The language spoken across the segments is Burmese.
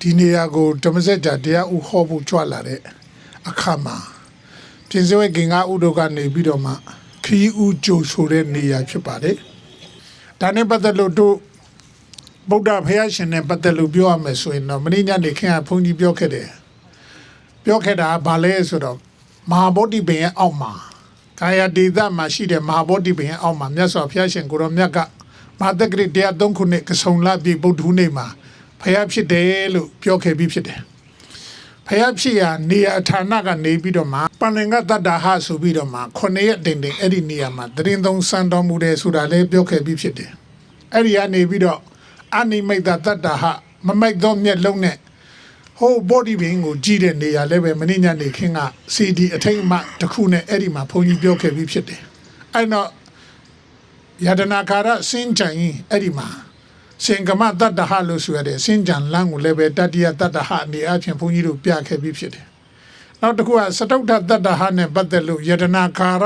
ဒီနေရာကိုဓမ္မစကြာတရားဥဟောဖို့ကြွလာတဲ့အခါမှာပြင်စဝဲကင်္ဂဥဒုကနေပြီးတော့မှခီးဥကြိုဆိုတဲ့နေရာဖြစ်ပါတယ်ဒါနဲ့ပတ်သက်လို့တို့ဗုဒ္ဓဘုရားရှင်နဲ့ပတ်သက်လို့ပြောရမယ်ဆိုရင်တော့မင်းညနေခင်ကဘုန်းကြီးပြောခဲ့တယ်ပြောခဲ့တာကဘာလဲဆိုတော့မဟာဗောဓိပင်ရဲ့အောက်မှာကာယဒေသမှာရှိတဲ့မဟာဗောဓိပင်ရဲ့အောက်မှာမြတ်စွာဘုရားရှင်ကိုရောမြတ်ကမဟာတက္ကရိတရား3ခုနှစ်ကဆုံလပြည့်ဗုဒ္ဓဟူးနေ့မှာ ဖျားဖြစ်တယ်လို့ပြောခဲ့ပြီးဖြစ်တယ်ဖျားဖြစ်ရာနေရာဌာနကနေပြီးတော့မှပန္နင်္ဂတတ္တာဟဆိုပြီးတော့မှခုနှစ်ရက်တင်တင်အဲ့ဒီနေရာမှာတရင်သုံးစံတော်မူတယ်ဆိုတာလည်းပြောခဲ့ပြီးဖြစ်တယ်အဲ့ဒီကနေပြီးတော့အနိမိတ်တတ္တာဟမမိုက်သောမျက်လုံးနဲ့ဟိုဘောဒီဘင်းကိုကြည့်တဲ့နေရာလည်းပဲမင်းညနေခင်းက CD အထိတ်အမှတစ်ခုနဲ့အဲ့ဒီမှာဘုန်းကြီးပြောခဲ့ပြီးဖြစ်တယ်အဲ့တော့ယတနာကာရစင်ကြိုင်အဲ့ဒီမှာ စင်ကမတတ္တဟလို့ဆိုရတဲ့စင်ကြံလန်းကိုလည်းပဲတတ္တိယတတ္တဟအနေအချင်းဘုန်းကြီးတို့ပြခဲ့ပြီးဖြစ်တယ်။နောက်တစ်ခုကစတုဒ္ဓတတ္တဟနဲ့ပတ်သက်လို့ယတနာကာရ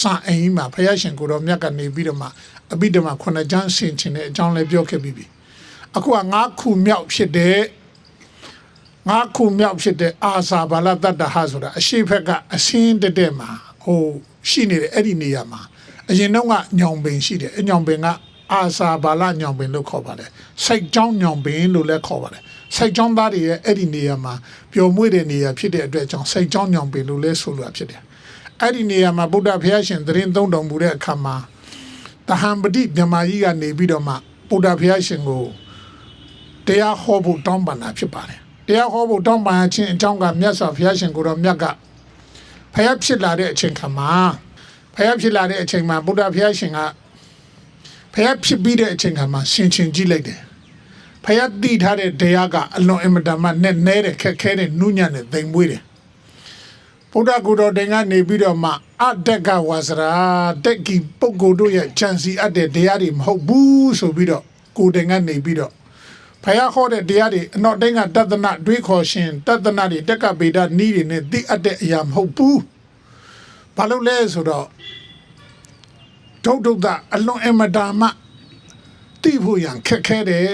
စံအိမ်မှာဘုရားရှင်ကိုတော်မြတ်ကနေပြီးတော့မှအဘိဓမ္မာခုနှစ်ကျမ်းဆင်ခြင်တဲ့အကြောင်းလည်းပြောခဲ့ပြီးပြီ။အခုကငါးခုမြောက်ဖြစ်တဲ့ငါးခုမြောက်ဖြစ်တဲ့အာဇာဘာလတတ္တဟဆိုတာအရှိဖက်ကအစင်းတက်တဲ့မှာဟိုရှိနေတဲ့အဲ့ဒီနေရာမှာအရင်တော့ကညောင်ပင်ရှိတယ်အညောင်ပင်က အာစာဘာလညောင်ပင်လို့ခေါ်ပါတယ်စိတ်ကြောင်းညောင်ပင်လို့လည်းခေါ်ပါတယ်စိတ်ကြောင်းသားတွေရဲ့အဲ့ဒီနေရာမှာပျော်မွေ့တဲ့နေရာဖြစ်တဲ့အတွက်ကြောင့်စိတ်ကြောင်းညောင်ပင်လို့လည်းဆိုလိုတာဖြစ်တယ်အဲ့ဒီနေရာမှာဗုဒ္ဓဘုရားရှင်သတင်းသုံးတော်မူတဲ့အခါမှာတဟံပတိမြမကြီးကနေပြီးတော့မှဗုဒ္ဓဘုရားရှင်ကိုတရားဟောဖို့တောင်းပန်တာဖြစ်ပါတယ်တရားဟောဖို့တောင်းပန်ခြင်းအကြောင်းကမြတ်စွာဘုရားရှင်ကိုတော်မြတ်ကဖယားဖြစ်လာတဲ့အချိန်ခါမှာဖယားဖြစ်လာတဲ့အချိန်မှာဗုဒ္ဓဘုရားရှင်က ဖះဖြစ်ပြီးတဲ့အချိန်ခါမှာဆင်ခြင်ကြည့်လိုက်တယ်ဖះတည်ထားတဲ့တရားကအလွန်အင်မတန်မှနဲ့နဲတဲ့ခက်ခဲတဲ့နုညံ့တဲ့သိမ်မွေးတယ်ဗုဒ္ဓဂုတော်တင်ကနေပြီးတော့မှအတက်ကဝါစရာတက်ကီပုဂ္ဂိုလ်တို့ရဲ့ခြံစီအပ်တဲ့တရားတွေမဟုတ်ဘူးဆိုပြီးတော့ကိုတင်ကနေပြီးတော့ဖះခေါ်တဲ့တရားတွေအနောက်တိုင်းကတသနာတွေးခေါ်ရှင်တသနာတွေတက်ကပေဒနီးတွေနဲ့သိအပ်တဲ့အရာမဟုတ်ဘူးဘာလို့လဲဆိုတော့ ဒုတ်ဒုတ်တာအလွန်အမတာမှတိဖို့ရန်ခက်ခဲတယ်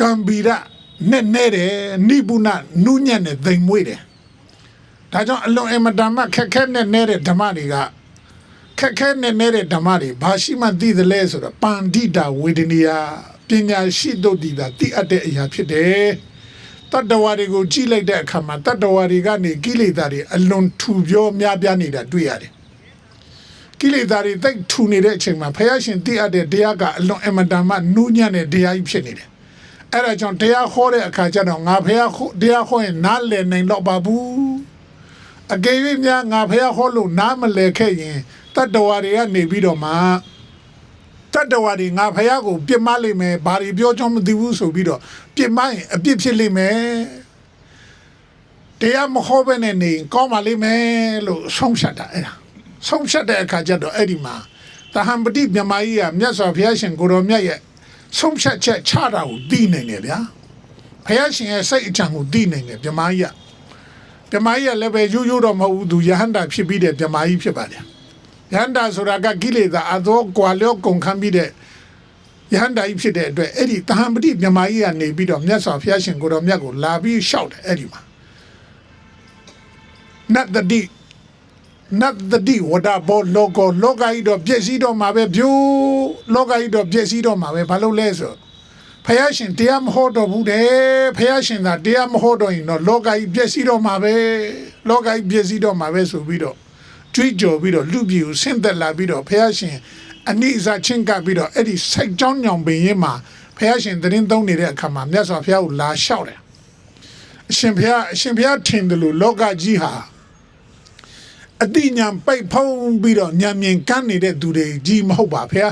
ကံဘီရနဲ့နဲ့တယ်နိဗ္ဗုဏနုညံ့နဲ့သိမ်မွေးတယ်ဒါကြောင့်အလွန်အမတာမှခက်ခဲနဲ့နဲ့တဲ့ဓမ္မတွေကခက်ခဲနဲ့နဲ့တဲ့ဓမ္မတွေဘာရှိမှသိသလဲဆိုတော့ပန္တိတာဝေဒနီယာပညာရှိတို့တည်တာသိအပ်တဲ့အရာဖြစ်တယ်တတ္တဝါတွေကိုကြည့်လိုက်တဲ့အခါမှာတတ္တဝါတွေကနေကိလေသာတွေအလွန်ထူပြောများပြားနေတာတွေ့ရတယ် ကိလေသာတွေတိတ်ထူနေတဲ့အချိန်မှာဖះရှင်တည်အပ်တဲ့တရားကအလွန်အမတန်မှနူးညံ့တဲ့တရားကြီးဖြစ်နေတယ်။အဲ့ဒါကြောင့်တရားဟောတဲ့အခါကျတော့ငါဖះတရားဟောရင်နားလည်နိုင်တော့ပါဘူး။အကယ်၍များငါဖះဟောလို့နားမလည်ခဲ့ရင်တတ္တဝါတွေကနေပြီးတော့မှတတ္တဝါတွေငါဖះကိုပြစ်မလိမ့်မယ်ဘာတွေပြောကြောင်းမသိဘူးဆိုပြီးတော့ပြစ်မရင်အပြစ်ဖြစ်လိမ့်မယ်။တရားမဟောဘဲနဲ့နေရင်ကောင်းပါလိမ့်မယ်လို့ဆုံးဖြတ်တာအဲ့ဒါ ဆုံးဖြတ်တဲ့အခါကျတော့အဲ့ဒီမှာတဟံပတိမြမကြီးကမြတ်စွာဘုရားရှင်ကိုရောမြတ်ရဲ့ဆုံးဖြတ်ချက်ချတာကိုသိနိုင်တယ်ဗျာဘုရားရှင်ရဲ့စိတ်အချံကိုသိနိုင်တယ်မြမကြီးကမြမကြီးကလည်းပဲရိုးရိုးတော့မဟုတ်ဘူးသူယဟန္တာဖြစ်ပြီးတဲ့မြမကြီးဖြစ်ပါတယ်ယဟန္တာဆိုတာကကိလေသာအသောကွာလျောကုန်ခံပြီးတဲ့ယဟန္တာကြီးဖြစ်တဲ့အတွက်အဲ့ဒီတဟံပတိမြမကြီးကနေပြီးတော့မြတ်စွာဘုရားရှင်ကိုရောမြတ်ကိုလာပြီးရှောက်တယ်အဲ့ဒီမှာနတ်တတိ နတ်တတိဝဒဘောလောကလောကကြီးတော့ပြည့်စည်တော့မှာပဲဗျိုးလောကကြီးတော့ပြည့်စည်တော့မှာပဲဘာလို့လဲဆိုဖះရှင်တရားမဟောတော့ဘူးတဲ့ဖះရှင်သာတရားမဟောတော့ရင်တော့လောကကြီးပြည့်စည်တော့မှာပဲလောကကြီးပြည့်စည်တော့မှာပဲဆိုပြီးတော့ကြွေးကြော်ပြီးတော့လူပြည်ကိုဆင့်သက်လာပြီးတော့ဖះရှင်အနိစ္စချင်းကပ်ပြီးတော့အဲ့ဒီစိတ်ကြောင်းညောင်ပင်ရင်မှာဖះရှင်သတင်းသုံးနေတဲ့အခါမှာမြတ်စွာဘုရားကိုလာလျှောက်တယ်အရှင်ဘုရားအရှင်ဘုရားထင်တယ်လို့လောကကြီးဟာ အတိညာပိတ်ဖုံးပြီးတော့ညံမြင်ကန်းနေတဲ့သူတွေကြီးမဟုတ်ပါဖေ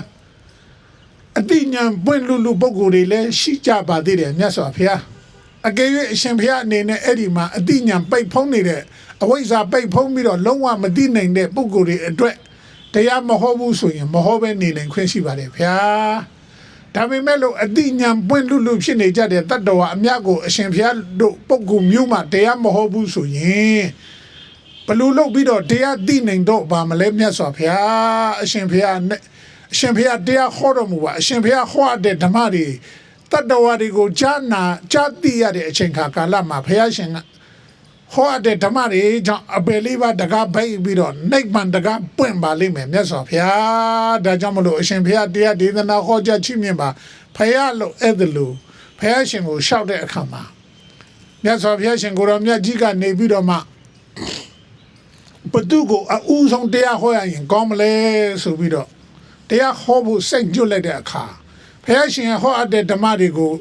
။အတိညာပွင့်လူလူပုံကိုယ်တွေလည်းရှိကြပါသေးတယ်မြတ်စွာဘုရား။အကယ်၍အရှင်ဘုရားအနေနဲ့အဲ့ဒီမှာအတိညာပိတ်ဖုံးနေတဲ့အဝိဇ္ဇာပိတ်ဖုံးပြီးတော့လုံးဝမသိနိုင်တဲ့ပုံကိုယ်တွေအတွက်တရားမဟောဘူးဆိုရင်မဟောဘဲနေနိုင်ခွင့်ရှိပါတယ်ဗျာ။ဒါပေမဲ့လို့အတိညာပွင့်လူလူဖြစ်နေကြတဲ့တတ္တဝါအမြတ်ကိုအရှင်ဘုရားတို့ပုံကိုယ်မျိုးမှတရားမဟောဘူးဆိုရင် ဘလူလုတ်ပြီးတော့တရားသိနိုင်တော့ဗာမလဲမြတ်စွာဘုရားအရှင်ဘုရားနဲ့အရှင်ဘုရားတရားဟောတော်မူပါအရှင်ဘုရားဟောတဲ့ဓမ္မတွေတတတ္တဝါတွေကိုကြားနာကြားသိရတဲ့အချိန်ခါကာလမှာဘုရားရှင်ကဟောတဲ့ဓမ္မတွေကြောင့်အပယ်လေးပါးတကားပိုက်ပြီးတော့နိဗ္ဗာန်တကားပွင့်ပါလိမ့်မယ်မြတ်စွာဘုရားဒါကြောင့်မလို့အရှင်ဘုရားတရားဒေသနာဟောကြားချီးမြှင့်ပါဘုရားလို့အဲ့ဒါလို့ဘုရားရှင်ကိုရှောက်တဲ့အခါမှာမြတ်စွာဘုရားရှင်ကိုရောမြတ်ကြီးကနေပြီးတော့မှ ဘသူကိုအအူဆုံးတရားဟောရရင်ကောင်းမလဲဆိုပြီးတော့တရားဟောဖို့စိတ်ကြွလိုက်တဲ့အခါဘုရားရှင်ဟောအပ်တဲ့ဓမ္မတွေကို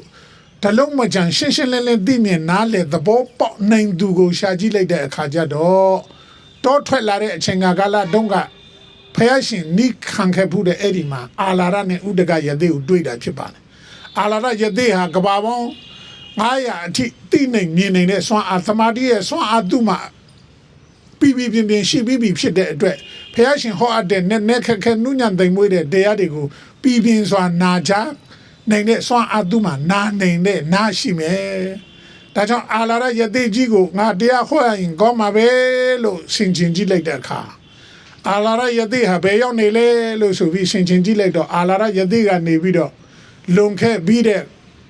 တလုံးမကြံရှင်းရှင်းလင်းလင်းသိမြင်နားလေသဘောပေါက်နိုင်သူကိုရှာကြည့်လိုက်တဲ့အခါကျတော့တောထွက်လာတဲ့အချိန်ကာလတုန်းကဖះရှင်နိခံခဲ့မှုတဲ့အဲ့ဒီမှာအာလာရနဲ့ဥဒကယသိကိုတွေ့တာဖြစ်ပါတယ်အာလာရယသိဟာကဘာပေါင်း900အထိတိနိုင်မြင်နေတဲ့ဆွမ်းအာသမာဓိရဲ့ဆွမ်းအာသူ့မှာ ပြီးပြီးပြင်းပြင်းရှိပြီးပြီဖြစ်တဲ့အတွက်ဖះရှင်ဟောအပ်တဲ့နဲ့နဲ့ခက်ခဲနုညံ့သိမ်မွေးတဲ့တရားတွေကိုပြီးပြင်းစွာနာကြနိုင်တဲ့စွမ်းအတုမှနာနိုင်တဲ့နာရှိမယ်။ဒါကြောင့်အာလာရယတိကြီးကိုငါတရားဟောရရင်ကောင်းမှာပဲလို့ဆင်ခြင်ကြည့်လိုက်တဲ့အခါအာလာရယတိဟာဘယ်ရောက်နေလဲလို့ဆိုပြီးဆင်ခြင်ကြည့်လိုက်တော့အာလာရယတိကနေပြီးတော့လုံခဲ့ပြီးတဲ့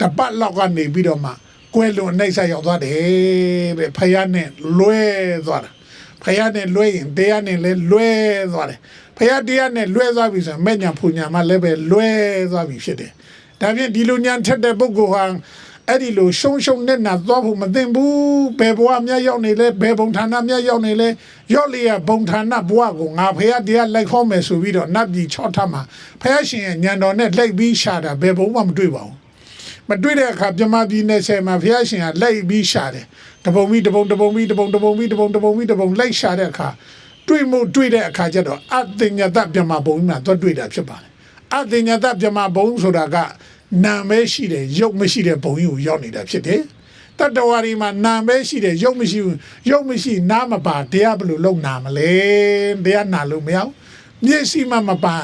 တပတ်လောက်ကနေပြီးတော့မှကွဲလွန်နှိမ့်ဆက်ရောက်သွားတယ်တဲ့ဖယားနဲ့လွဲသွားတာ ဖယားနဲ့လွဲရင်တရားနဲ့လည်းလွဲသွားတယ်ဖယားတရားနဲ့လွဲသွားပြီဆိုရင်မဲ့ညာဖူညာမှလည်းပဲလွဲသွားပြီဖြစ်တယ်ဒါဖြင့်ဒီလိုညာထက်တဲ့ပုဂ္ဂိုလ်ဟာအဲ့ဒီလိုရှုံရှုံနဲ့နာသွားဖို့မသိဘူးဘယ်ဘဝမြတ်ရောက်နေလဲဘယ်ဘုံဌာနမြတ်ရောက်နေလဲရော့လျက်ဘုံဌာနဘဝကိုငါဖယားတရားလိုက်ခေါ်မယ်ဆိုပြီးတော့နတ်ပြည်၆ထပ်မှာဖယားရှင်ရဲ့ညံတော်နဲ့လိုက်ပြီးရှာတာဘယ်ဘုံမှမတွေ့ပါဘူးမတွေ့တဲ့အခါမြမပြည်နယ်ဆယ်မှာဘုရားရှင်ကလိုက်ပြီးရှာတယ် တပုံပြီးတပုံတပုံပြီးတပုံတပုံပြီးတပုံတပုံပြီးတပုံလိုက်ရှာတဲ့အခါတွေ့မှုတွေ့တဲ့အခါကျတော့အတင်ညတမြမဘုံမှာသွားတွေ့တာဖြစ်ပါတယ်အတင်ညတမြမဘုံဆိုတာကနာမဲရှိတယ်ရုပ်မရှိတဲ့ဘုံကြီးကိုရောက်နေတာဖြစ်တယ်တတ္တဝါဒီမှာနာမဲရှိတယ်ရုပ်မရှိဘူးရုပ်မရှိနားမပါတရားဘယ်လိုလုပ်နာမလဲတရားနာလို့မရဘူးမျက်စိမှမပါ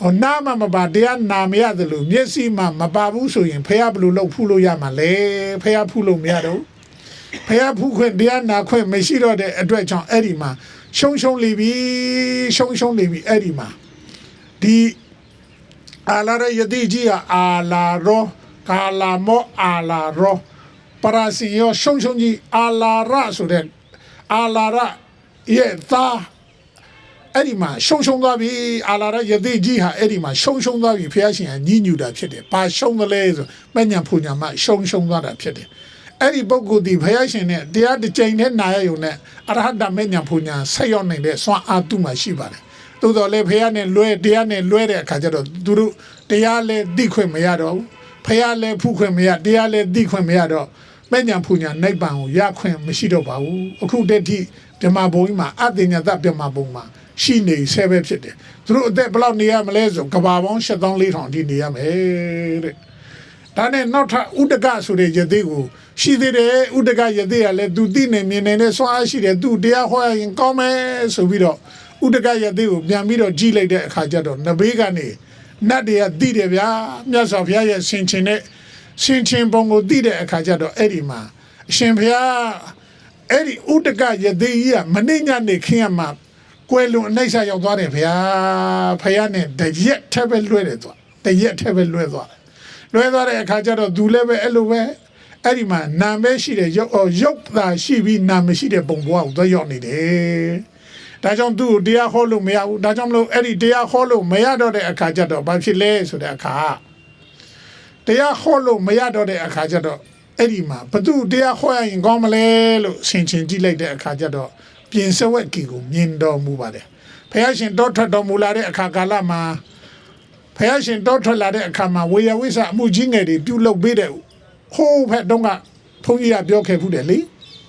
ဟောနာမမပါတရားနာမရတယ်လို့မျက်စိမှမပါဘူးဆိုရင်ဖះဘယ်လိုလုပ်ဖူးလို့ရမှာလဲဖះဖူးလို့မရတော့ ဖះဖူးခွင့်တရားနာခွင့်မရှိတော့တဲ့အတွက်ကြောင့်အဲ့ဒီမှာရှုံရှုံလိပြီရှုံရှုံလိပြီအဲ့ဒီမှာဒီအာလာရယတိကြီးဟာအာလာရောကာလာမောအာလာရောပရာစီယောရှုံရှုံကြီးအာလာရဆိုတဲ့အာလာရရဲ့သားအဲ့ဒီမှာရှုံရှုံသွားပြီအာလာရယသိကြီးဟာအဲ့ဒီမှာရှုံရှုံသွားပြီဖះရှင်ကညှဉ်းညူတာဖြစ်တယ်။ဘာရှုံသလဲဆိုမညံဖူညာမရှုံရှုံသွားတာဖြစ်တယ်။ အဲ့ဒီပုဂ္ဂိုလ်ဒီဖះရှင်နဲ့တရားတစ်ကြိမ်နဲ့နာရယုံနဲ့အရဟတမညံဖူညာဆက်ရောက်နိုင်တဲ့စွမ်းအားသူ့မှာရှိပါတယ်။သို့တော်လည်းဖះနဲ့လွဲတရားနဲ့လွဲတဲ့အခါကျတော့သူတို့တရားလည်းသိခွင့်မရတော့ဘူး။ဖះလည်းဖူးခွင့်မရတရားလည်းသိခွင့်မရတော့မညံဖူညာနိဗ္ဗာန်ကိုရခွင့်မရှိတော့ပါဘူး။အခုတည်းထိဓမ္မဘုံကြီးမှာအတ္တညတဓမ္မဘုံမှာရှိနေဆဲပဲဖြစ်တယ်သူတို့အသက်ဘယ်လောက်နေရမလဲဆိုကဘာပေါင်း7400အထိနေရမယ်တဲ့ဒါနဲ့နောက်ထပ်ဥဒကဆိုတဲ့ယသိကို ရှိသေးတယ်ဥဒကယသိကလည်းသူသိနေမြင်နေတဲ့ဆွမ်းအားရှိတယ်သူတရားဟောရရင်ကောင်းမယ်ဆိုပြီးတော့ဥဒကယသိကိုပြန်ပြီးတော့ကြီးလိုက်တဲ့အခါကျတော့နဘေးကနေနတ်တွေကသိတယ်ဗျာမြတ်စွာဘုရားရဲ့ဆင်ခြင်တဲ့ဆင်ခြင်ပုံကိုသိတဲ့အခါကျတော့အဲ့ဒီမှာအရှင်ဘုရားအဲ့ဒီဥတကယသိကြီးကမနေ့ညနေခင်းရမှာကွယ်လွန်အနှိမ့်ဆက်ရောက်သွားတယ်ဗျာဖယားနဲ့တရက်ထက်ပဲလွှဲတယ်သွားတရက်ထက်ပဲလွှဲသွားတယ်လွှဲသွားတဲ့အခါကျတော့သူလည်းပဲအဲ့လိုပဲ အဲ့ဒီမှာနာမဲရှိတဲ့ရုပ်အော်ရုပ်သာရှိပြီးနာမရှိတဲ့ပုံပေါ်ကိုသွားရောက်နေတယ်ဒါကြောင့်သူ့ကိုတရားဟောလို့မရဘူးဒါကြောင့်မလို့အဲ့ဒီတရားဟောလို့မရတော့တဲ့အခါကျတော့ဘာဖြစ်လဲဆိုတဲ့အခါတရားဟောလို့မရတော့တဲ့အခါကျတော့အဲ့ဒီမှာဘသူတရားဟောရရင်ကောင်းမလဲလို့ဆင်ခြင်ကြည့်လိုက်တဲ့အခါကျတော့ပြင်စဝက်ကီကိုမြင်တော်မူပါတယ်ဖះရှင်တောထွက်တော်မူလာတဲ့အခါကာလမှာဖះရှင်တောထွက်လာတဲ့အခါမှာဝေယဝိဆအမှုကြီးငယ်တွေပြုလုပ်ပေးတဲ့ ဟိုးဖက်တုန်းကဘုန်းကြီးကပြောခဲ့ဘူးတယ်လေ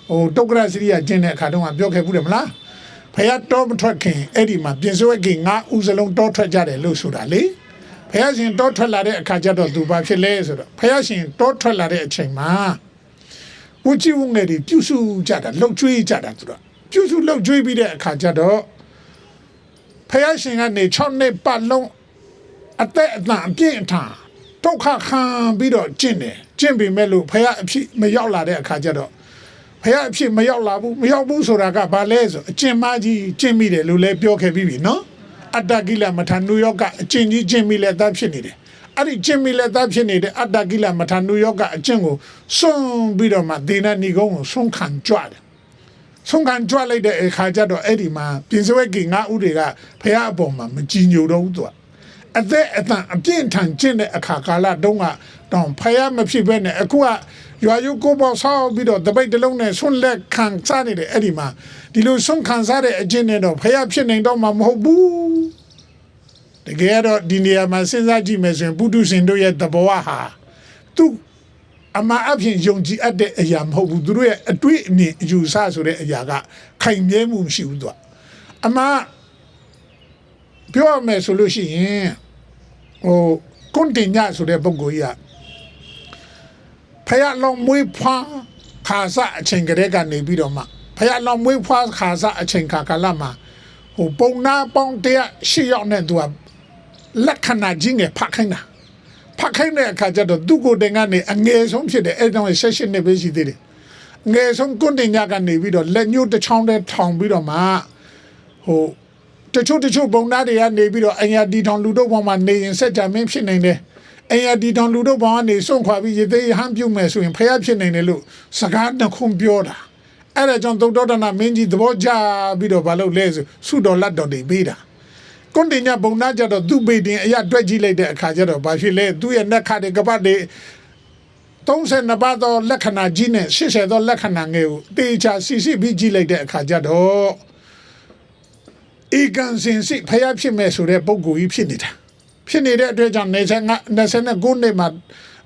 ဟိုတုတ်ကရစရိယကျင်းတဲ့အခါတုန်းကပြောခဲ့ဘူးတယ်မလားဖះတောမထွက်ခင်အဲ့ဒီမှာပြင်စဝက်ကီငါဥစလုံးတောထွက်ကြတယ်လို့ဆိုတာလေဖះရှင်တောထွက်လာတဲ့အခါကျတော့သူဘာဖြစ်လဲဆိုတော့ဖះရှင်တောထွက်လာတဲ့အချိန်မှာဝချီဝငယ်တွေပြုစုကြတာလှုပ်ကြွေးကြတာသူတို့ပြုစုလှုပ်ကြွေးပြီးတဲ့အခါကျတော့ဖះရှင်ကနေ6နှစ်ပတ်လုံးအသက်အတန်အပြည့်အထန်ဒုက္ခခံပြီးတော့ကျင့်တယ် ကျင့်ပြီမဲ့လို့ဖះအဖြစ်မရောက်လာတဲ့အခါကျတော့ဖះအဖြစ်မရောက်လာဘူးမရောက်ဘူးဆိုတာကဘာလဲဆိုအကျင့်မကြီးကျင့်မိတယ်လို့လည်းပြောခဲ့ပြီးပြီနော်အတ္တကိလမထာနုယောကအကျင့်ကြီးကျင့်မိလဲတတ်ဖြစ်နေတယ်အဲ့ဒီကျင့်မိလက်သားဖြစ်နေတဲ့အတ္တကိလမထာနုယောကအကျင့်ကိုစွန့်ပြီးတော့မှဒေနဏီကုန်းကိုဆုံးခံကြွတယ်ဆုံးခံကြွလိုက်တဲ့အခါကျတော့အဲ့ဒီမှာပြင်စဝဲကငါဥတွေကဖះအပေါ်မှာမကြည်ညိုတော့ဘူးသူက အသက်အတန်အပြင်းထန်ကျင့်တဲ့အခါကာလတုန်းကတော့ဖះမဖြစ်ဘဲနဲ့အခုကရွာရုပ်ကိုပေါ့ဆောက်ပြီးတော့တပိတ်တစ်လုံးနဲ့ဆွန့်လက်ခံစားနေတယ်အဲ့ဒီမှာဒီလိုဆုံးခံစားတဲ့အကျင့်နဲ့တော့ဖះဖြစ်နေတော့မှမဟုတ်ဘူးတကယ်တော့ဒီနေရာမှာစဉ်းစားကြည့်မယ်ဆိုရင်ပုထုရှင်တို့ရဲ့သဘောဟာသူအမှားအဖြစ်ယုံကြည်အပ်တဲ့အရာမဟုတ်ဘူးသူတို့ရဲ့အတွေ့အမြင်အယူဆဆိုတဲ့အရာကခိုင်မြဲမှုမရှိဘူးသူကအမှား ပြောရမယ်ဆိုလို့ရှိရင်ဟိုကွန်တင်ညာဆိုတဲ့ပုဂ္ဂိုလ်ကြီးကဖယားလောင်မွေးဖွားခါစားအချိန်ကလေးကနေပြီးတော့မှဖယားလောင်မွေးဖွားခါစားအချိန်ခါကာလမှာဟိုပုံနာပေါင်းတရားရှိရောက်နေသူကလက္ခဏာကြီးငယ်ဖတ်ခိုင်းတာဖတ်ခိုင်းတဲ့အခါကျတော့သူ့ကိုယ်တိုင်ကနေအငယ်ဆုံးဖြစ်တယ်အဲ့တော့ဆက်ရှင်နေပဲရှိသေးတယ်ငယ်ဆုံးကွန်းတင်ညကနေပြီးတော့လက်ညှိုးတစ်ချောင်းတည်းထောင်ပြီးတော့မှဟို တချို့တချို့ပုံသားတွေကနေပြီးတော့အင်ယာဒီထောင်လူတို့ဘောမှာနေရင်စက်ကြမင်းဖြစ်နိုင်တယ်အင်ယာဒီထောင်လူတို့ဘောကနေစွန့်ခွာပြီးရေသေးဟမ်းပြုတ်မယ်ဆိုရင်ဖျားဖြစ်နိုင်တယ်လို့စကားနှစ်ခုပြောတာအဲ့ဒါကြောင့်သုတ္တဒနာမင်းကြီးသဘောကျပြီးတော့မလုပ်လဲဆိုဆုတော်လက်တော်တွေပေးတာကွန်တင်ညာဘုံနာကြတော့သူ့ပေတင်အရာတွက်ကြည့်လိုက်တဲ့အခါကျတော့ဘာဖြစ်လဲသူ့ရဲ့နက်ခတ်တွေကပတ်တွေ32ပါးသောလက္ခဏာကြီးနဲ့80သောလက္ခဏာငယ်ကိုတေချာစီစီပြီးကြည့်လိုက်တဲ့အခါကျတော့ ဧကန်စင်စိဖျားဖြစ်မဲ့ဆိုတဲ့ပုံကိုကြီးဖြစ်နေတာဖြစ်နေတဲ့အတွက်ကြောင့်နေဆက်29နှစ်မှာ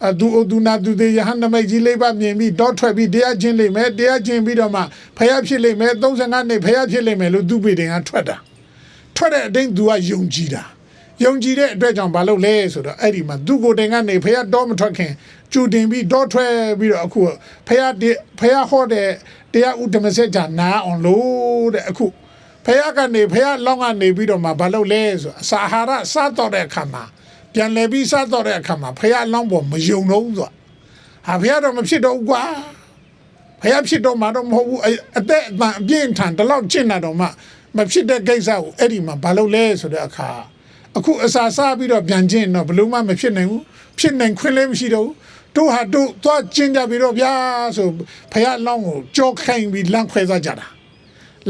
အဒူအဒူနာဒူတေယဟန်နမိတ်ကြီးလေးပါမြင်ပြီးတော့ထွက်ပြီးတရားချင်းလိမ့်မယ်တရားချင်းပြီးတော့မှဖျားဖြစ်လိမ့်မယ်35နှစ်ဖျားဖြစ်လိမ့်မယ်လို့သူ့ပေတင်ကထွက်တာထွက်တဲ့အတိုင်းသူကယုံကြည်တာယုံကြည်တဲ့အတွက်ကြောင့်မလုပ်လဲဆိုတော့အဲ့ဒီမှာသူကိုယ်တိုင်ကနေဖះတော့မထွက်ခင်ကြူတင်ပြီးတော့ထွက်ပြီးတော့အခုဖះဖះဟောတဲ့တရားဥဒ္ဓမစက်ကြနာအောင်လို့တဲ့အခု ဖះကနေဖះလောင်းကနေပြီးတော့မှမလုပ်လဲဆိုအစာအာဟာရစားတော့တဲ့အခါမှာပြန်လဲပြီးစားတော့တဲ့အခါမှာဖះလောင်းပေါ်မယုံတော့ဘူးဆိုတာဟာဖះတော့မဖြစ်တော့ဘူးကွာဖះဖြစ်တော့မှတော့မဟုတ်ဘူးအဲ့အသက်အတန်အပြင်းထန်တလောက်ကျင့်တာတော့မှမဖြစ်တဲ့ကိစ္စကိုအဲ့ဒီမှာဘာလုပ်လဲဆိုတဲ့အခါအခုအစာစားပြီးတော့ပြန်ကျင့်တော့ဘလို့မှမဖြစ်နိုင်ဘူးဖြစ်နိုင်ခွင့်လည်းမရှိတော့ဘူးတို့ဟာတို့သွားကျင့်ကြပြီးတော့ဗျာဆိုဖះလောင်းကိုကြောခိုင်းပြီးလမ်းခွဲသွားကြတာ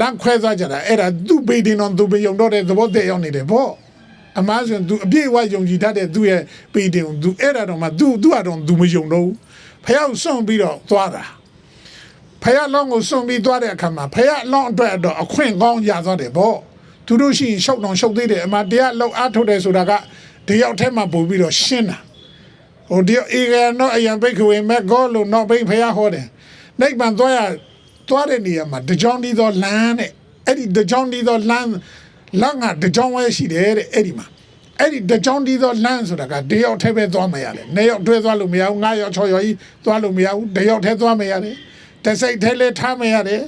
လမ်းခွဲသွားကြတာအဲ့ဒါသူ့ဘေးတင်တော့သူ့ဘေးယုံတော့တဲ့သဘောတည်းရောက်နေတယ်ဗောအမားဆိုရင်သူအပြည့်အဝယုံကြည်တတ်တဲ့သူ့ရဲ့ဘေးတင်ကိုသူအဲ့ဒါတော့မှသူသူ့ဟာတော့သူမယုံတော့ဘူးဖះကိုစွန့်ပြီးတော့သွားတာဖယားလောင်းကိုစွန့်ပြီးသွားတဲ့အခါမှာဖယားလောင်းအတွက်တော့အခွင့်ကောင်းရသွားတယ်ဗောသူတို့ရှိရင်ရှောက်တောင်ရှောက်သေးတယ်အမှတရားလောက်အားထုတ်တယ်ဆိုတာကတယောက်တည်းမှာပို့ပြီးတော့ရှင်းတာဟိုဒီအေရနောအယံဘိတ်ခွေမဲ့ကောလို့တော့ဘိတ်ဖယားဟောတယ်နိဗ္ဗာန်သွားရ သွားတဲ့နေရာမှာတကြောင်ဒီသောလမ်းတဲ့အဲ့ဒီတကြောင်ဒီသောလမ်းလမ်းကတကြောင်ဝဲရှိတယ်တဲ့အဲ့ဒီမှာအဲ့ဒီတကြောင်ဒီသောလမ်းဆိုတာကတယောက်တည်းပဲသွားမရတယ်နှစ်ယောက်တွဲသွားလို့မရဘူးငါးယောက်၆ယောက်ကြီးသွားလို့မရဘူးတယောက်တည်းသွားမရတယ်တစိတ်ထဲလဲထားမရတယ်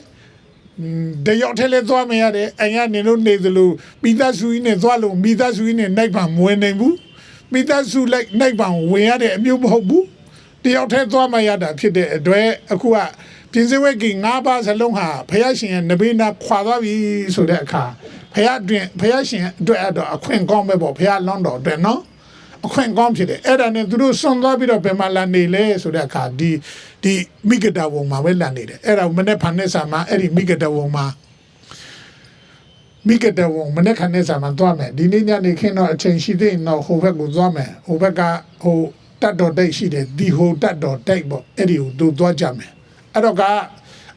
တယောက်ထဲလဲသွားမရတယ်အရင်ကနေလို့နေသလိုမိသားစုကြီးနဲ့သွားလို့မိသားစုကြီးနဲ့နိုင်ပါမဝင်နိုင်ဘူးမိသားစုလိုက်နိုင်ပါဝင်ရတဲ့အမျိုးမဟုတ်ဘူးတယောက်ထဲသွားမရတာဖြစ်တဲ့အတွက်အခုက ပြင်စဝဲကငါးပါးစလုံးဟာဖះရှင်ရဲ့နဘေးနာခွာသွားပြီဆိုတဲ့အခါဖះတွင်ဖះရှင်အတွက်တော့အခွင့်ကောင်းပဲပေါ့ဖះလောင်းတော်အတွက်နော်အခွင့်ကောင်းဖြစ်တယ်အဲ့ဒါနဲ့သူတို့စွန့်သွားပြီးတော့ဘယ်မှာလာနေလဲဆိုတဲ့အခါဒီဒီမိဂဒဝုံမှာပဲလာနေတယ်အဲ့ဒါမနေ့ဖန်နဲ့ဆာမှာအဲ့ဒီမိဂဒဝုံမှာမိဂဒဝုံမနေ့ခန်နဲ့ဆာမှာသွားမယ်ဒီနေ့ညနေခင်းတော့အချိန်ရှိသေးရင်တော့ဟိုဘက်ကိုသွားမယ်ဟိုဘက်ကဟိုတတ်တော်တိတ်ရှိတယ်ဒီဟိုတတ်တော်တိတ်ပေါ့အဲ့ဒီကိုသူသွားကြမယ် အဲ့တော့က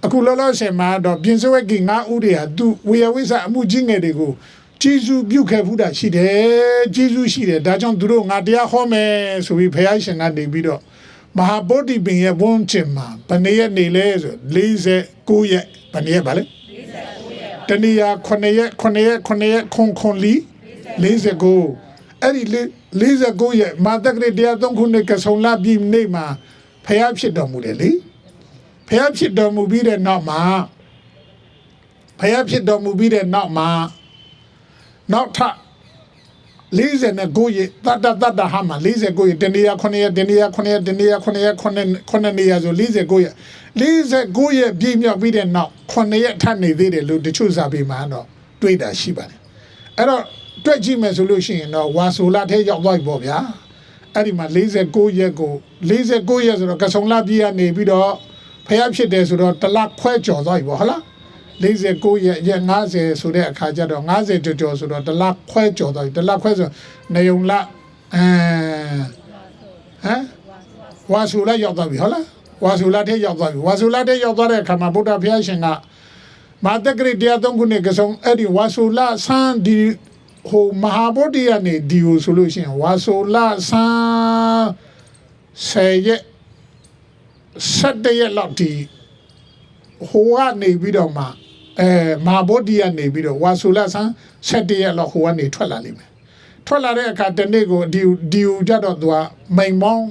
အခုလောလောဆယ်မှာတော့ပြင်စဝက်ကငါးဦးတွေဟာသူဝေယဝိဆအမှုကြီးငယ်တွေကိုကျေးဇူးပြုခဲ့ဖူးတာရှိတယ်ကျေးဇူးရှိတယ်ဒါကြောင့်သူတို့ငါတရားဟောမယ်ဆိုပြီးဘုရားရှင်ကနေပြီးတော့မဟာဗောဓိပင်ရဲ့ဝန်းကျင်မှာဘယ်နှစ်ရက်နေလဲဆို49ရက်ဘယ်နှစ်ရက်ပါလဲတနည်းအား9ရက်9ရက်9ရက်ခွန်ခွန်လီ49အဲ့ဒီ49ရက်မာတကရတရား3ခုနှစ်ကဆုံလာပြီးနေ့မှာဖះဖြစ်တော်မူတယ်လေ ဖះဖြစ်တော်မူပြီးတဲ့နောက်မှာဖះဖြစ်တော်မူပြီးတဲ့နောက်မှာနောက်ထပ်49ရက်တတတတဟာမှာ49ရက်တနေရာ9ရက်တနေရာ9ရက်တနေရာ9ရက်9 9နေရာဆို49ရက်49ရက်ပြည့်မြောက်ပြီးတဲ့နောက်9ရက်ထပ်နေသေးတယ်လို့တချို့စာပေမှာတော့တွေးတာရှိပါတယ်အဲ့တော့တွက်ကြည့်မယ်ဆိုလို့ရှိရင်တော့ဝါဆိုလာထဲရောက်သွားပြီပေါ့ဗျာအဲ့ဒီမှာ49ရက်ကို49ရက်ဆိုတော့ကဆုံလပြည့်ကနေပြီးတော့ ဖះဖြစ်တယ်ဆိုတော့တစ်လခွဲကျော်သွားပြီပေါ့ဟုတ်လား49ရက်ရက်50ဆိုတဲ့အခါကျတော့50ကျော်ကျော်ဆိုတော့တစ်လခွဲကျော်သွားပြီတစ်လခွဲဆိုနေုံလအဲဟမ်ဝါဆူလာရောက်သွားပြီဟုတ်လားဝါဆူလာတဲ့ရောက်သွားပြီဝါဆူလာတဲ့ရောက်သွားတဲ့အခါမှာဗုဒ္ဓဘုရားရှင်ကမာတကရိတရားသုံးခုနဲ့ကဆုံအဲ့ဒီဝါဆူလာဆန်းဒီဟိုမဟာဗုဒ္ဓရနေဒီကိုဆိုလို့ရှိရင်ဝါဆူလာဆန်းဆယ်ရက် ဆက်တရက်လောက်ဒီဟိုကနေပြီးတော့မှအဲမဟာဗုဒ္ဓရနေပြီးတော့ဝါဆူလာဆန်းဆက်တရက်လောက်ဟိုကနေထွက်လာလိမ့်မယ်ထွက်လာတဲ့အခါတနေ့ကိုဒီဒီကိုကြတော့သူကမိန်မောင်း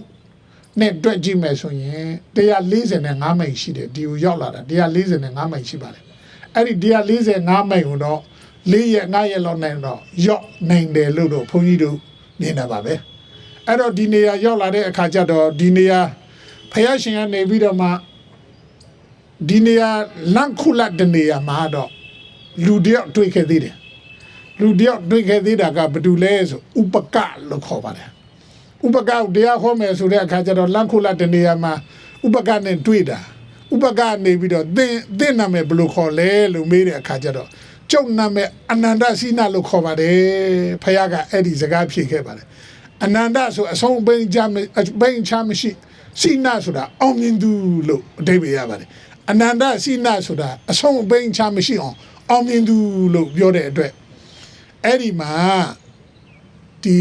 နဲ့တွက်ကြည့်မယ်ဆိုရင်145မိုင်ရှိတယ်ဒီကိုရောက်လာတာ145မိုင်ရှိပါတယ်အဲ့ဒီ145မိုင်ကိုတော့၄ရက်၅ရက်လောက်နိုင်တော့ရောက်နိုင်တယ်လို့တော့ဘုန်းကြီးတို့မြင်တာပါပဲအဲ့တော့ဒီနေရာရောက်လာတဲ့အခါကျတော့ဒီနေရာ ဖယားရှင်ကနေပြီးတော့မှဒီနေရာလန့်ခုလတ်တဲ့နေရာမှာတော့လူတယောက်တွေ့ခဲ့သေးတယ်လူတယောက်တွေ့ခဲ့သေးတာကဘာတူလဲဆိုဥပကလို့ခေါ်ပါတယ်ဥပကတရားဟောမယ်ဆိုတဲ့အခါကျတော့လန့်ခုလာတဲ့နေရာမှာဥပကနဲ့တွေ့တာဥပကနေပြီးတော့သင်သင်နာမည်ဘယ်လိုခေါ်လဲလို့မေးတဲ့အခါကျတော့ကျုပ်နာမည်အနန္တစိနာလို့ခေါ်ပါတယ်ဖခင်ကအဲ့ဒီစကားဖြေခဲ့ပါတယ်အနန္တဆိုအဆုံးအပိန်ချမအပိန်ချမရှိ စိနာဆိုတာအောင်မြင်သူလို့အဓိပ္ပာယ်ရပါတယ်အနန္တစိနာဆိုတာအဆုံးအပိန်ချမရှိအောင်အောင်မြင်သူလို့ပြောတဲ့အတွက်အဲ့ဒီမှာဒီ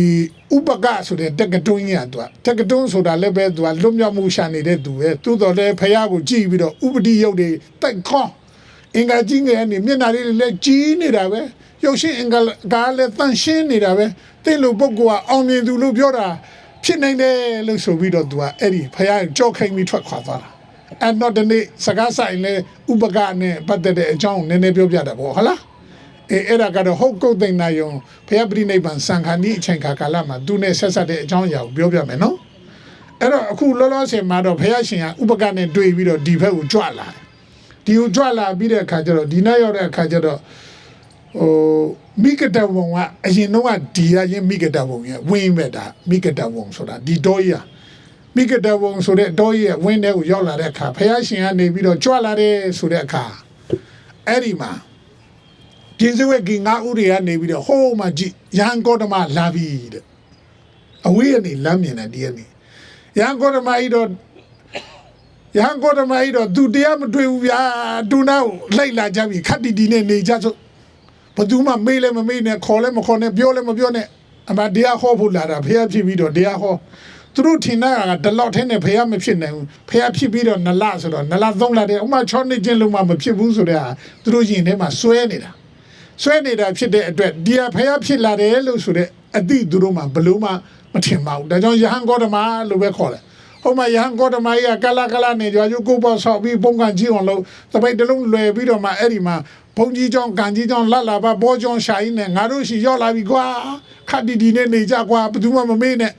ဥပကဆိုတဲ့တက္ကတွင်းကြီးอ่ะသူကတက္ကတွင်းဆိုတာလည်းပဲသူကလွတ်မြောက်မှုရှာနေတဲ့သူပဲသူတော်လည်းဖះကိုကြည့်ပြီးတော့ဥပတိရုပ်တွေတိုက်ခေါင်းအင်္ဂါကြီးငယ်နေမျက်နှာလေးတွေလည်းကြီးနေတာပဲရုပ်ရှင်အင်္ဂါကားလည်းတန့်ရှင်းနေတာပဲတဲ့လူပုဂ္ဂိုလ်ကအောင်မြင်သူလို့ပြောတာ ဖြစ်နိုင်တယ်လို့ဆိုပြီးတော့သူကအဲ့ဒီဖះကိုကြောက်ခိုင်းပြီးထွက်ခွာသွားတာအဲ့တော့ဒီနေ့စကားဆိုင်လဲဥပကနဲ့ပတ်သက်တဲ့အကြောင်းကိုနည်းနည်းပြောပြတာပေါ့ဟုတ်လားအဲအဲ့ဒါကတော့ဟုတ်ကုတ်သိမ့်နာယုံဘုရားပရိနိဗ္ဗာန်စံခါနီအချိန်ခါကာလမှာသူနဲ့ဆက်ဆက်တဲ့အကြောင်းအရာကိုပြောပြမယ်နော်အဲ့တော့အခုလောလောဆယ်မှာတော့ဘုရားရှင်ကဥပကနဲ့တွေ့ပြီးတော့ဒီဘက်ကိုကြွလာတယ်ဒီကိုကြွလာပြီးတဲ့အခါကျတော့ဒီနောက်ရောက်တဲ့အခါကျတော့ဟို မိဂတဝံကအရင်တော့ကဒီရရင်မိဂတဝံရဲ့ဝင်းမဲ့တာမိဂတဝံဆိုတာဒီတော့ရမိဂတဝံဆိုတဲ့တော့ရဲ့ဝင်းထဲကိုရောက်လာတဲ့အခါဘုရားရှင်ကနေပြီးတော့ကြွလာတယ်ဆိုတဲ့အခါအဲ့ဒီမှာပြင်စဝက်ကငါဥတွေကနေပြီးတော့ဟိုးမှကြည့်ရန်ကောဓမလာပြီတဲ့အဝေးကနေလမ်းမြင်တယ်ဒီကနေရန်ကောဓမကြီးတော့ရန်ကောဓမကြီးတော့သူတရားမတွေ့ဘူးဗျာတူနာကိုလိုက်လာကြပြီခတ်တီတီနဲ့နေကြဆို ဘသူမှမေးလဲမမေးနဲ့ခေါ်လဲမခေါ်နဲ့ပြောလဲမပြောနဲ့အမှတရားဟောဖို့လာတာဖះဖြစ်ပြီးတော့တရားဟောသူတို့ထင်တာကဒီလောက်ထဲနဲ့ဖះမဖြစ်နိုင်ဘူးဖះဖြစ်ပြီးတော့နလဆိုတော့နလသုံးလာတယ်ဥမာ6နှစ်ချင်းလုံးမှမဖြစ်ဘူးဆိုတဲ့ဟာသူတို့ရင်ထဲမှာစွဲနေတာဆွဲနေတာဖြစ်တဲ့အတွက်ဒီဟာဖះဖြစ်လာတယ်လို့ဆိုတဲ့အတိသူတို့မှဘလို့မှမထင်ပါဘူးဒါကြောင့်ယဟန်ဂေါတမလို့ပဲခေါ်တယ်ဟိုမှာယဟန်ဂေါတမကြီးကကလာကလာနေကြွားကျကိုပေါ့ဆောက်ပြီးပုံကန်ကြီးအောင်လို့တပိတ်တလုံးလွယ်ပြီးတော့မှအဲ့ဒီမှာ ဘုံကြီးကြောင်းကန်ကြီးကြောင်းလက်လာပါဘောကြောင်းရှာရင်းနဲ့ငါတို့ရှိရောက်လာပြီကွာခတ်တီတီနဲ့နေကြကွာဘယ်သူမှမမေ့နဲ့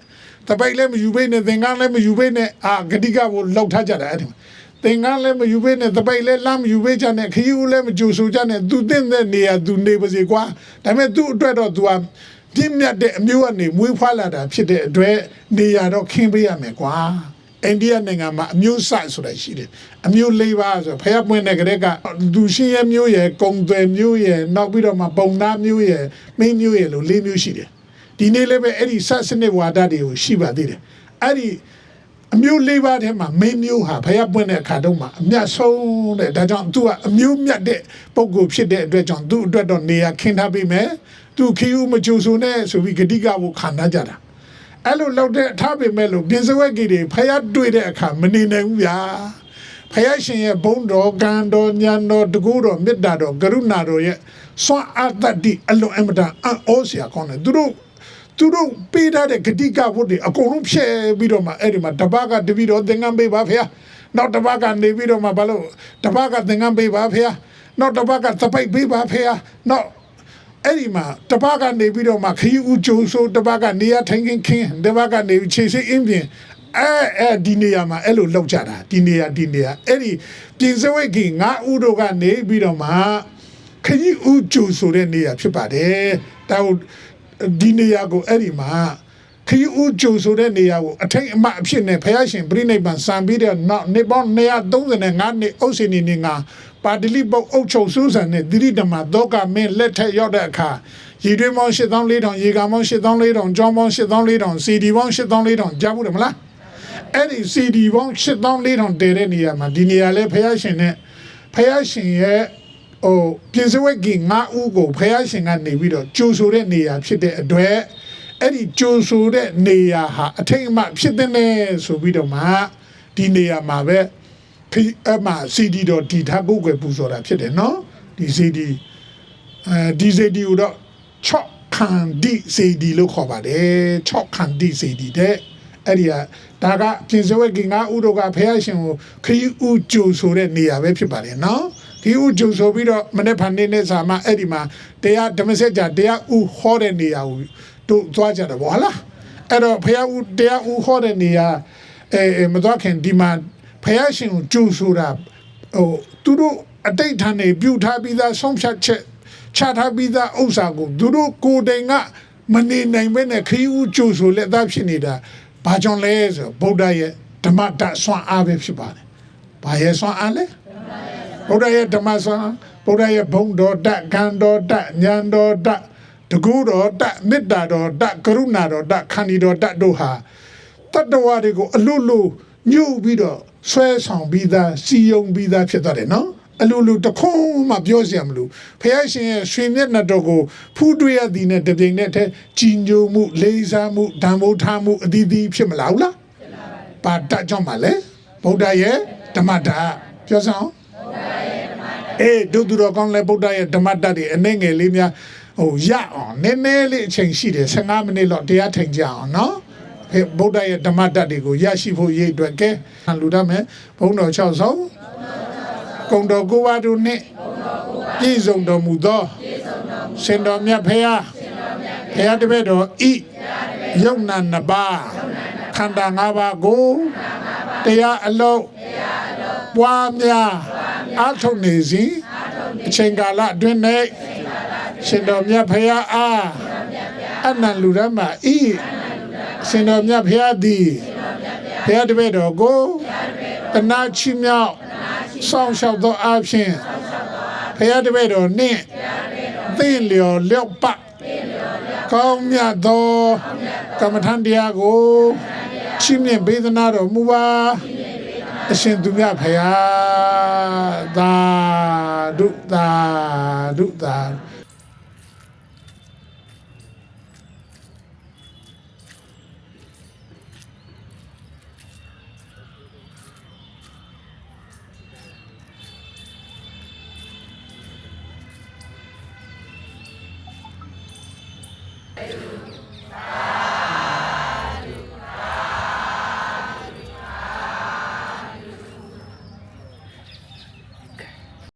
တပိတ်လည်းမယူပေးနဲ့သင်္ကန်းလည်းမယူပေးနဲ့အာဂတိကကိုလောက်ထားကြတာအဲ့ဒီမှာသင်္ကန်းလည်းမယူပေးနဲ့တပိတ်လည်းလမ်းမယူပေးချနဲ့ခရီးဦးလည်းမကြိုဆိုချနဲ့သူတင့်တဲ့နေရာသူနေပါစေကွာဒါပေမဲ့သူ့အတွက်တော့သူကပြင်းမြတ်တဲ့အမျိုးကနေမွေးဖွားလာတာဖြစ်တဲ့အတွက်နေရာတော့ခင်းပေးရမယ်ကွာ အိန္ဒိယနိုင်ငံမှာအမျိုးစဆိုတာရှိတယ်အမျိုး၄ပါးဆိုဖယားပွင့်တဲ့ကလေးကသူရှင်ရဲ့မျိုးရဲ့ကုံသွယ်မျိုးရဲ့နောက်ပြီးတော့မှပုံသားမျိုးရဲ့မင်းမျိုးရဲ့လို့၄မျိုးရှိတယ်ဒီနေ့လည်းပဲအဲ့ဒီဆက်စနစ်ဝါဒတွေကိုရှိပါသေးတယ်အဲ့ဒီအမျိုးလေးပါးထဲမှာမင်းမျိုးဟာဖယားပွင့်တဲ့အခါတုန်းမှာအမျက်ဆုံးတဲ့ဒါကြောင့်သူကအမျိုးမြတ်တဲ့ပုံကိုယ်ဖြစ်တဲ့အတွက်ကြောင့်သူ့အတွက်တော့နေရာခင်းထားပေးမယ်သူခီးဦးမကြိုဆိုနဲ့ဆိုပြီးဂတိကကိုခံထားကြတာ အဲ့လိုလောက်တဲ့ထားပေမဲ့လို့ပြင်စဝက်ကြီးတွေဖယားတွေ့တဲ့အခါမနေနိုင်ဘူးဗျာဖယားရှင်ရဲ့ဘုန်းတော်ကံတော်ညာတော်တကူတော်မေတ္တာတော်ကရုဏာတော်ရဲ့စွမ်းအားတတ္တိအလွန်အမတန်အံ့ဩစရာကောင်းတယ်သူတို့သူတို့ပေးထားတဲ့ဂတိကဝတ်တွေအကုန်လုံးဖြဲပြီးတော့မှအဲ့ဒီမှာတပတ်ကတပီတော့သင်္ကန်းပေးပါဖေ။နောက်တပတ်ကနေပြီးတော့မှဘာလို့တပတ်ကသင်္ကန်းပေးပါဖေ။နောက်တပတ်ကသပိတ်ပေးပါဖေ။နောက် အဲ့ဒီမှာတပတ်ကနေပြီးတော့မှခရီးဦးကျိုးဆိုတပတ်ကနေရထိုင်ခင်းခင်းတပတ်ကနေခြေစိအင်းပြင်အဲအဲဒီနေရာမှာအဲ့လိုလောက်ကြတာဒီနေရာဒီနေရာအဲ့ဒီပြင်စဝိတ်ကြီးငါဥတို့ကနေပြီးတော့မှခကြီးဦးကျူဆိုတဲ့နေရာဖြစ်ပါတယ်ဒါကိုဒီနေရာကိုအဲ့ဒီမှာခီဦးကျိုဆိုတဲ့နေရာကိုအထိတ်အမှတ်အဖြစ်နဲ့ဖယားရှင်ပြိနိဗ္ဗာန်စံပြီးတဲ့နောက်နေပေါင်း135နှစ်အုပ်စင်နေနေငါ ပါတိလိပုတ်အုပ်ချုပ်စူးစံနဲ့တိရိဓမ္မသောကမင်းလက်ထက်ရောက်တဲ့အခါရေတွင်းပေါင်း8400ရေကန်ပေါင်း8400ကြောင်းပေါင်း8400စီဒီပေါင်း8400ကြားမှုတယ်မလားအဲ့ဒီစီဒီပေါင်း8400တည်တဲ့နေရာမှာဒီနေရာလဲဖယားရှင်နဲ့ဖယားရှင်ရဲ့ဟိုပြင်စဝက်ကငါဥကိုဖယားရှင်ကနေပြီးတော့ကြိုဆိုတဲ့နေရာဖြစ်တဲ့အတွက်အဲ့ဒီကြိုဆိုတဲ့နေရာဟာအထိတ်အမှတ်ဖြစ်တဲ့နဲ့ဆိုပြီးတော့မှဒီနေရာမှာပဲ ခီအမ CD တော့ဒီထားပုတ်ွယ်ပူဆိုတာဖြစ်တယ်နော်ဒီ CD အဲဒီ CD ကိုတော့6ခန်ဒီ CD လို့ခေါ်ပါတယ်6ခန်ဒီ CD တဲ့အဲ့ဒီကဒါကပြင်စဝက်ကငါဥတို့ကဖះရှင်ကိုခီးဥကြိုဆိုတဲ့နေရာပဲဖြစ်ပါတယ်နော်ခီးဥကြိုဆိုပြီးတော့မနေ့ဖန်နေနဲ့စာမအဲ့ဒီမှာတရားဓမ္မစကြာတရားဥဟောတဲ့နေရာကိုတို့သွားကြတယ်ဗောဟလားအဲ့တော့ဖះဥတရားဥဟောတဲ့နေရာအဲအဲမသွားခင်ဒီမှာ ဖះရှင်ကိုကြိုဆိုတာဟိုသူတို့အတိတ်ထန်နေပြုထားပြီးသားဆုံးဖြတ်ချက်ချထားပြီးသားဥစ္စာကိုသူတို့ကိုယ်တိုင်ကမနေနိုင်ဘဲနဲ့ခရီးဦးကြိုဆိုလက်သားဖြစ်နေတာဘာကြောင့်လဲဆိုဗုဒ္ဓရဲ့ဓမ္မတဆွမ်းအားပဲဖြစ်ပါတယ်။ဘာရဲ့ဆွမ်းအားလဲဗုဒ္ဓရဲ့ဓမ္မဆွမ်းဗုဒ္ဓရဲ့ဘုံတော်တကံတော်တဉာဏ်တော်တတကူတော်တမေတ္တာတော်တကရုဏာတော်တခန္ဒီတော်တတို့ဟာတတ္တဝါတွေကိုအလွတ်လို့ညှို့ပြီးတော့ ဆွဲဆောင်ပြီးသားစီယုံပြီးသားဖြစ်သွားတယ်နော်။အလိုလိုတခုံးမှပြောစရာမလိုဖះရှင်ရဲ့ရွှေမျက်နှာတော်ကိုဖူးတွေ့ရသည်နဲ့တပြိမ်နက်တည်းကြီးညိုမှုလေးစားမှုဓမ္မုထားမှုအသီးသီးဖြစ်မလားဟုတ်လားပါတတ်ကြောင့်ပါလေဗုဒ္ဓရဲ့ဓမ္မတာပြောစမ်းအေးဒုသူတော်ကောင်းလဲဗုဒ္ဓရဲ့ဓမ္မတတ်တွေအနေငယ်လေးများဟိုရအောင်နည်းနည်းလေးအချိန်ရှိတယ်15မိနစ်လောက်တရားထိုင်ကြအောင်နော် ဖေဗုဒ္ဓရဲ့ဓမ္မတတ်တွေကိုရရှိဖို့ရည်အတွက်ကဲလူတတ်မယ်ဘုံတော်6ဆောင်ကုံတော်ကိုဝါတို့နှင့်ပြည့်စုံတော်မူသောရှင်တော်မြတ်ဖရာဖရာတပည့်တော်ဤယုံနာနှစ်ပါးခန္ဓာ၅ပါးကိုတရားအလုံးပွားများအားထုတ်နေစဉ်အချိန်ကာလအတွင်း၌ရှင်တော်မြတ်ဖရာအားအနန္တလူရမဤ ရှင်တော်မြတ်ဖရာသည်ဖရာတပည့်တော်ကိုတနာချီမြောက်စောင့်ရှောက်သောအဖြစ်ဖရာတပည့်တော်နှင့်သင်လျော်လျောက်ပတ်ကောင်းမြတ်သောကမ္မထံတရားကိုချီးမြှင့်ပေးသနာတော်မူပါအရှင်သူမြတ်ဖရာသာဒုသာဒုသာ